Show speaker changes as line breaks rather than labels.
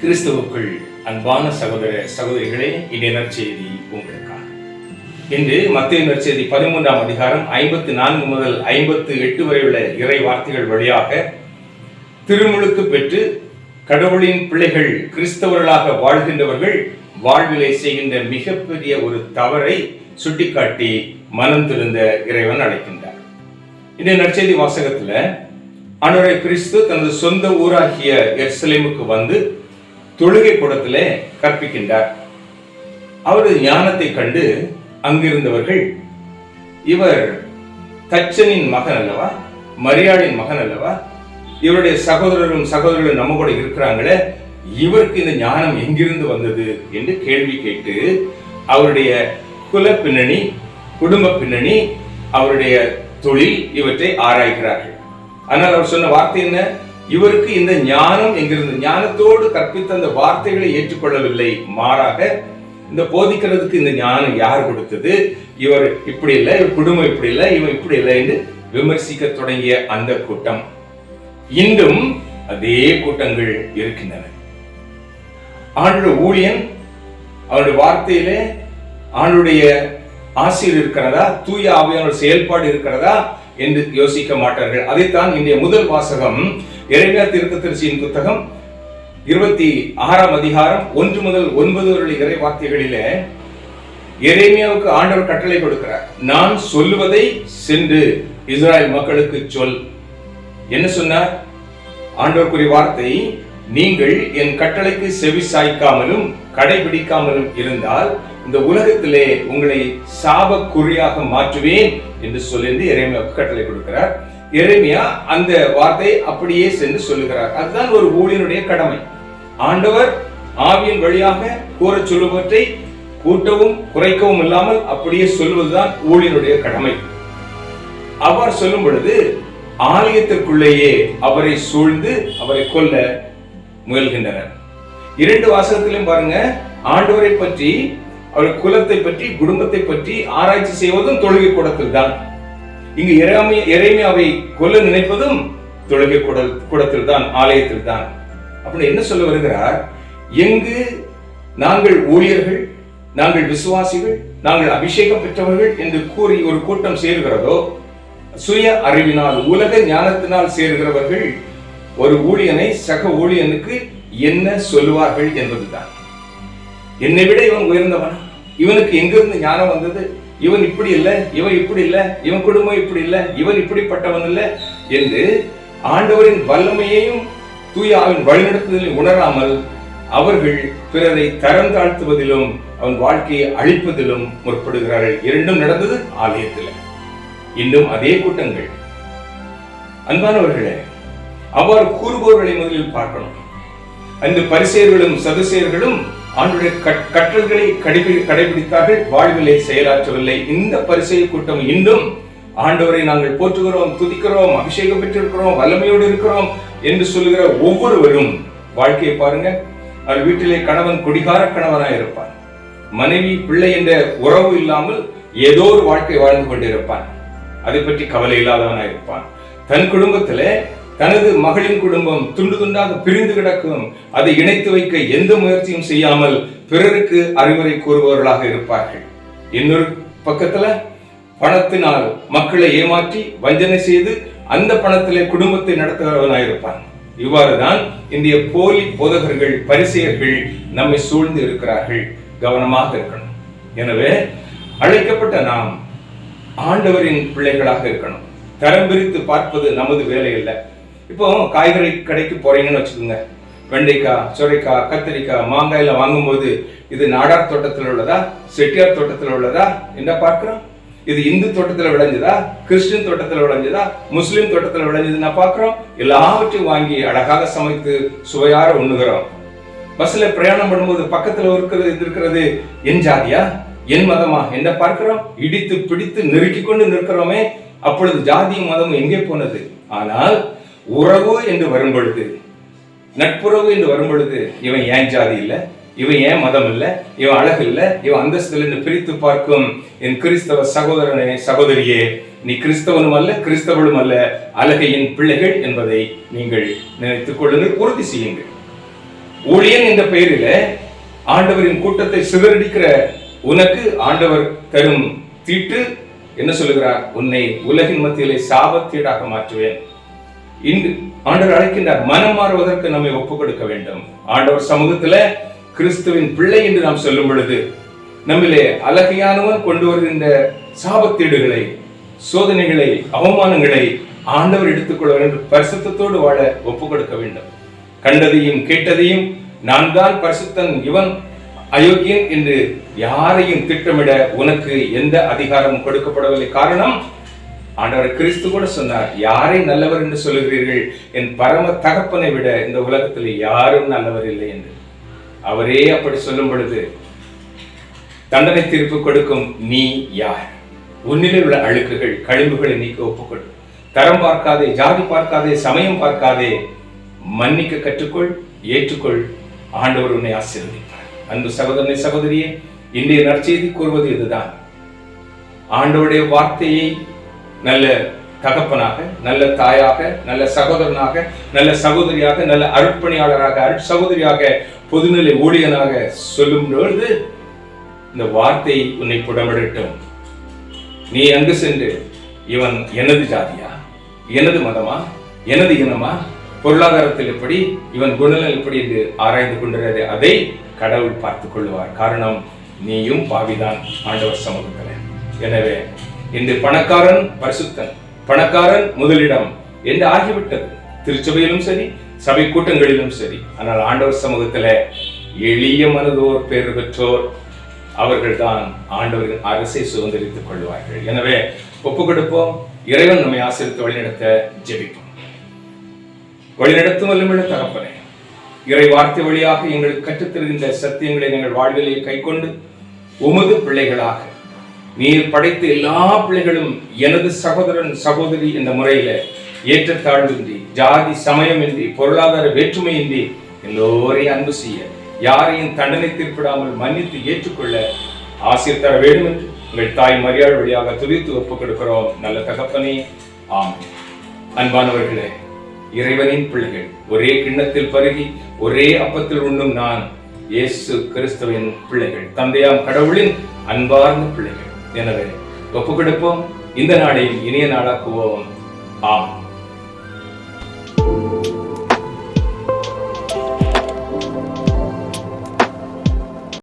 கிறிஸ்துவுக்குள் அன்பான சகோதர சகோதரிகளே இன்றைய நற்செய்தி உங்களுக்காக. இன்று மத்திய நற்செய்தி பதிமூன்றாம் அதிகாரம் ஐம்பத்தி நான்கு முதல் ஐம்பத்து எட்டு வரை உள்ள இறை வார்த்தைகள் வழியாக திருமுழுக்கு பெற்று கடவுளின் பிள்ளைகள் கிறிஸ்தவர்களாக வாழ்கின்றவர்கள் வாழ்விலை செய்கின்ற மிகப்பெரிய ஒரு தவறை சுட்டிக்காட்டி மனம் திருந்த இறைவன் அழைக்கின்றார். இந்த நற்செய்தி வாசகத்துல அனுரை கிறிஸ்து தனது சொந்த ஊராகிய எர்சலேமுக்கு வந்து தொழுகை கூடத்திலே கற்பிக்கின்றார். அவரது ஞானத்தை கண்டு அங்கிருந்தவர்கள் இவர் தச்சனின் மகன் அல்லவா? மரியாளின் மகன் அல்லவா? இவருடைய சகோதரரும் சகோதரர்களும் நம்ம கூட இருக்கிறாங்களே இவருக்கு இந்த ஞானம் எங்கிருந்து வந்தது என்று கேள்வி கேட்டு அவருடைய குல பின்னணி குடும்ப பின்னணி அவருடைய தொழில் இவற்றை ஆராய்கிறார்கள். ஆனால் அவர் சொன்ன வார்த்தை என்ன? இவருக்கு இந்த ஞானம் எங்கிருந்து ஞானத்தோடு கற்பித்த அந்த வார்த்தைகளை ஏற்றுக்கொள்ளவில்லை. மாறாக இந்த போதிக்கிறதுக்கு இந்த ஞானம் யார் கொடுத்தது? இவர் இப்படி இல்லை இவர் குடும்பம் இப்படி இல்லை இவன் இப்படி இல்லை என்று விமர்சிக்க தொடங்கிய அந்த கூட்டம். இன்றும் அதே கூட்டங்கள் இருக்கின்றன. ஆண்டுடைய ஊழியன் அவருடைய வார்த்தையிலே ஆண்டுடைய ஆசிரியர் இருக்கிறதா? தூய ஆவியான செயல்பாடு இருக்கிறதா? என்று யோசிக்க மாட்டார்கள். அதைத்தான் இன்றைய முதல் வாசகம் இறைமையா திருச்சியின் புத்தகம் இருபத்தி ஆறாம் அதிகாரம் ஒன்று முதல் ஒன்பது வருட இறை வார்த்தைகளிலே எரேமியாவுக்கு ஆண்டவர் கட்டளை கொடுக்கிறார். நான் சொல்லுவதை சென்று இஸ்ராயல் மக்களுக்கு சொல். என்ன சொன்னார்? ஆண்டவருக்குரிய வார்த்தை நீங்கள் என் கட்டளைக்கு செவி சாய்க்காமலும் கடைபிடிக்காமலும் இருந்தால் இந்த உலகத்திலே உங்களை சாபக்குறியாக மாற்றுவேன் என்று சொல்லி இறைமையாவுக்கு கட்டளை கொடுக்கிறார். இறைமையா அந்த வார்த்தை அப்படியே சென்று சொல்லுகிறார். அதுதான் ஒரு ஊழியனுடைய கடமை. ஆண்டவர் ஆவியின் வழியாக கூற சொல்லுவற்றை கூட்டவும் குறைக்கவும் இல்லாமல் அப்படியே சொல்வதுதான் ஊழியனுடைய கடமை. அவர் சொல்லும் பொழுது ஆலயத்திற்குள்ளேயே அவரை சூழ்ந்து அவரை கொல்ல முயல்கின்றனர். இரண்டு வாசகத்திலும் பாருங்க ஆண்டவரை பற்றி அவர் குலத்தை பற்றி குடும்பத்தை பற்றி ஆராய்ச்சி செய்வதும் தொழுகை கூடத்தில் தான். இங்கு இறைமையாவை கொல்ல நினைப்பதும் தொழுகை கூட கூடத்தில் தான் ஆலயத்தில் தான். அப்படின்னு என்ன சொல்ல வருகிறார்? எங்கு நாங்கள் ஊழியர்கள் நாங்கள் விசுவாசிகள் நாங்கள் அபிஷேகம் பெற்றவர்கள் என்று கூறி ஒரு கூட்டம் சேர்கிறதோ சுய அறிவினால் உலக ஞானத்தினால் சேர்கிறவர்கள் ஒரு ஊழியனை சக ஊழியனுக்கு என்ன சொல்லுவார்கள் என்பதுதான். என்னை விட இவன் உயர்ந்தவன்? இவனுக்கு எங்கிருந்து ஞானம் வந்தது? இவன் இப்படி இல்லை இவன் இப்படி இல்லை இவன் குடும்பம் இப்படி இல்லை இவன் இப்படிப்பட்டவன் இல்லை என்று ஆண்டவரின் வல்லமையையும் தூயாவின் வழிநடத்துதலையும் உணராமல் அவர்கள் பிறரை தரம் தாழ்த்துவதிலும் அவன் வாழ்க்கையை அழிப்பதிலும் முற்படுகிறார்கள். இரண்டும் நடந்தது ஆலயத்தில். இன்னும் அதே கூட்டங்கள். அன்பானவர்களே அவ்வாறு கூறுபவர்களை முதலில் பார்க்கணும். அந்த பரிசெயர்களும் சதுசேயர்களும் ஆண்டுடைய கற்றல்களை கடைபிடித்தார்கள் வாழ்விலை செயலாற்றவில்லை. இந்த பரிசெய கூட்டம் இன்னும் ஆண்டவரை நாங்கள் போற்றுகிறோம் துதிக்கிறோம் அபிஷேகம் பெற்றிருக்கிறோம் வல்லமையோடு இருக்கிறோம் என்று சொல்லுகிற ஒவ்வொருவரும் வாழ்க்கையை பாருங்க. அவர் வீட்டிலே கணவன் குடிகார கணவனாய் இருப்பான் மனைவி பிள்ளை என்ற உறவு இல்லாமல் ஏதோ ஒரு வாழ்க்கை வாழ்ந்து கொண்டிருப்பான் அதை பற்றி கவலை இல்லாதவனாக இருப்பான். தன் குடும்பத்துல தனது மகளின் குடும்பம் துண்டு துண்டாக பிரிந்து கிடக்கும். அதை இணைத்து வைக்க எந்த முயற்சியும் செய்யாமல் பிறருக்கு அறிவுரை கூறுபவர்களாக இருப்பார்கள். இன்னொரு பக்கத்துல பணத்தினால் மக்களை ஏமாற்றி வஞ்சனை செய்து அந்த பணத்திலே குடும்பத்தை நடத்துகிறவனாயிருப்பான் இவ்வாறுதான் இந்திய போலி போதகர்கள் பரிசெயர்கள் நம்மை சூழ்ந்து இருக்கிறார்கள். கவனமாக இருக்கணும். எனவே அழைக்கப்பட்ட நாம் ஆண்டவரின் பிள்ளைகளாக இருக்கணும். தரம் பிரித்து பார்ப்பது நமது வேலை இல்லை இப்போ காய்கறி கடைக்கு போறீங்கன்னு வச்சுக்கோங்க. வெண்டைக்காய் சுரைக்காய் கத்திரிக்காய் மாங்காய் எல்லாம் வாங்கும்போது இது நாடார் தோட்டத்தில் உள்ளதா செட்டியார் தோட்டத்தில் உள்ளதா? என்ன பார்க்குறோம்? இது இந்து தோட்டத்தில் விளைஞ்சதா கிறிஸ்டின் தோட்டத்தில் விளைஞ்சதா முஸ்லீம் தோட்டத்தில் விளைஞ்சது பார்க்குறோம். எல்லாவற்றையும் வாங்கி அழகாக சமைத்து சுவையார உண்ணுகிறோம். பஸ்ல பிரயாணம் பண்ணும்போது பக்கத்தில் இருக்கிறது இது இருக்கிறது என் ஜாதியா? என் மதமா? என்ன பார்க்கிறோம்? இடித்து பிடித்து நெருக்கி கொண்டு நிற்கிறோமே? அப்பொழுது ஜாதியும் மதமும் எங்கே போனது? ஆனால் உறவு என்று வரும் பொழுது நட்புறவு என்று வரும் பொழுது இவன் ஏன் ஜாதி இல்லை? இவன் ஏன் மதம் இல்லை? இவன் அழகு இல்லை? இவன் அந்தஸ்தில் என்று பிரித்து பார்க்கும் என் கிறிஸ்தவ சகோதரனே சகோதரியே நீ கிறிஸ்தவனும் அல்ல கிறிஸ்தவனும் அல்ல. அழகையின் பிள்ளைகள் என்பதை நீங்கள் நினைத்துக் கொள்ளுங்கள் உறுதி செய்யுங்கள். ஊழியன் என்ற பெயரில ஆண்டவரின் கூட்டத்தை சிதறடிக்கிற உனக்கு ஆண்டவர் தரும் தீட்டு என்ன சொல்லுகிறார்? உன்னை உலகின் மத்தியிலே சாபத்தீடாக மாற்றுவேன். இன்று ஆண்டவர் அழைக்கின்றார். மனம் மாறுவதற்கு நம்மை ஒப்புக் கொடுக்க வேண்டும். ஆண்டவர் சமூகத்துல கிறிஸ்துவின் பிள்ளை என்று நாம் சொல்லும் பொழுது நம்மிலே அழகையானவன் கொண்டு வருகின்ற சாபத்தீடுகளை சோதனைகளை அவமானங்களை ஆண்டவர் எடுத்துக்கொள்ள வேண்டும் பரிசுத்தோடு வாழ ஒப்புக் கொடுக்க வேண்டும். கண்டதையும் கேட்டதையும் நான் தான் பரிசுத்தன். இவன் அயோக்கியன் என்று யாரையும் திட்டமிட உனக்கு எந்த அதிகாரமும் கொடுக்கப்படவில்லை. காரணம் ஆண்டவர் கிறிஸ்து கூட சொன்னார் யாரை நல்லவர் என்று சொல்லுகிறீர்கள்? என் பரம தகப்பனை விட இந்த உலகத்தில் யாரும் நல்லவர் இல்லை என்று. அவரே அப்படி சொல்லும் பொழுது தண்டனை தீர்ப்பு கொடுக்கும் நீ யார்? உன்னிலே உள்ள அழுக்குகள் கழிவுகளை நீக்க ஒப்புக்கொள். தரம் பார்க்காதே ஜாதி பார்க்காதே சமயம் பார்க்காதே மன்னிக்க கற்றுக்கொள் ஏற்றுக்கொள். ஆண்டவர் உன்னை ஆசீர்வதிப்பார். அன்பு சகோதரனை சகோதரியே இன்றைய நற்செய்தி கூறுவது இதுதான். ஆண்டவருடைய வார்த்தையை நல்ல தகப்பனாக நல்ல தாயாக நல்ல சகோதரனாக நல்ல சகோதரியாக நல்ல அருட்பணியாளராக அருட் சகோதரியாக பொதுநிலை ஊழியனாக சொல்லும் பொழுது இந்த வார்த்தை உன்னை புடமிடட்டும். நீ அங்கு சென்று இவன் எனது ஜாதியா? எனது மதமா? எனது இனமா? பொருளாதாரத்தில் எப்படி? இவன் குணநல் எப்படி என்று ஆராய்ந்து கொண்டிருக்கிறது அதை கடவுள் பார்த்துக் கொள்வார் காரணம் நீயும் பாவிதான் ஆண்டவர் சமூகத்தில். எனவே இன்று பணக்காரன் பரிசுத்தன் பணக்காரன் முதலிடம் என்று ஆகிவிட்டது. திருச்சபையிலும் சரி சபை கூட்டங்களிலும் சரி. ஆனால் ஆண்டவர் சமூகத்தில் எளிய மனதோர் பேர் பெற்றோர் அவர்கள்தான் ஆண்டவரின் அரசை சுதந்திரித்துக் கொள்வார்கள். எனவே ஒப்பு கொடுப்போம் இறைவன் நம்மை ஆசிரித்து வழிநடத்த ஜெபிப்போம். வழிநடத்தும் வல்லமிழ தகப்பனே இறை வார்த்தை வழியாக எங்களுக்கு கற்றுத்தருகின்ற சத்தியங்களை எங்கள் வாழ்விலே கைக்கொண்டு உமது பிள்ளைகளாக நீர் படைத்த எல்லா பிள்ளைகளும் எனது சகோதரன் சகோதரி என்ற முறையில ஏற்றத்தாழ்வின்றி ஜாதி சமயமின்றி பொருளாதார வேற்றுமையின்றி எல்லோரையும் அன்பு செய்ய யாரையும் தண்டனை தீர்ப்பிடாமல் மன்னித்து ஏற்றுக்கொள்ள ஆசிர் தர வேண்டும் என்று உங்கள் தாய் மரியாதை வழியாக துதித்து ஒப்புக் கொடுக்கிறோம். நல்ல தகப்பனே ஆம் அன்பானவர்களே இறைவனின் பிள்ளைகள் ஒரே கிண்ணத்தில் பருகி ஒரே அப்பத்தில் உண்ணும் நான் இயேசு கிறிஸ்துவின் பிள்ளைகள் தந்தையாம் கடவுளின் அன்பார்ந்த பிள்ளைகள். எனவே ஒப்பு கொடுப்போம் இந்த நாளை இனிய நாளாக்குவோம். ஆம்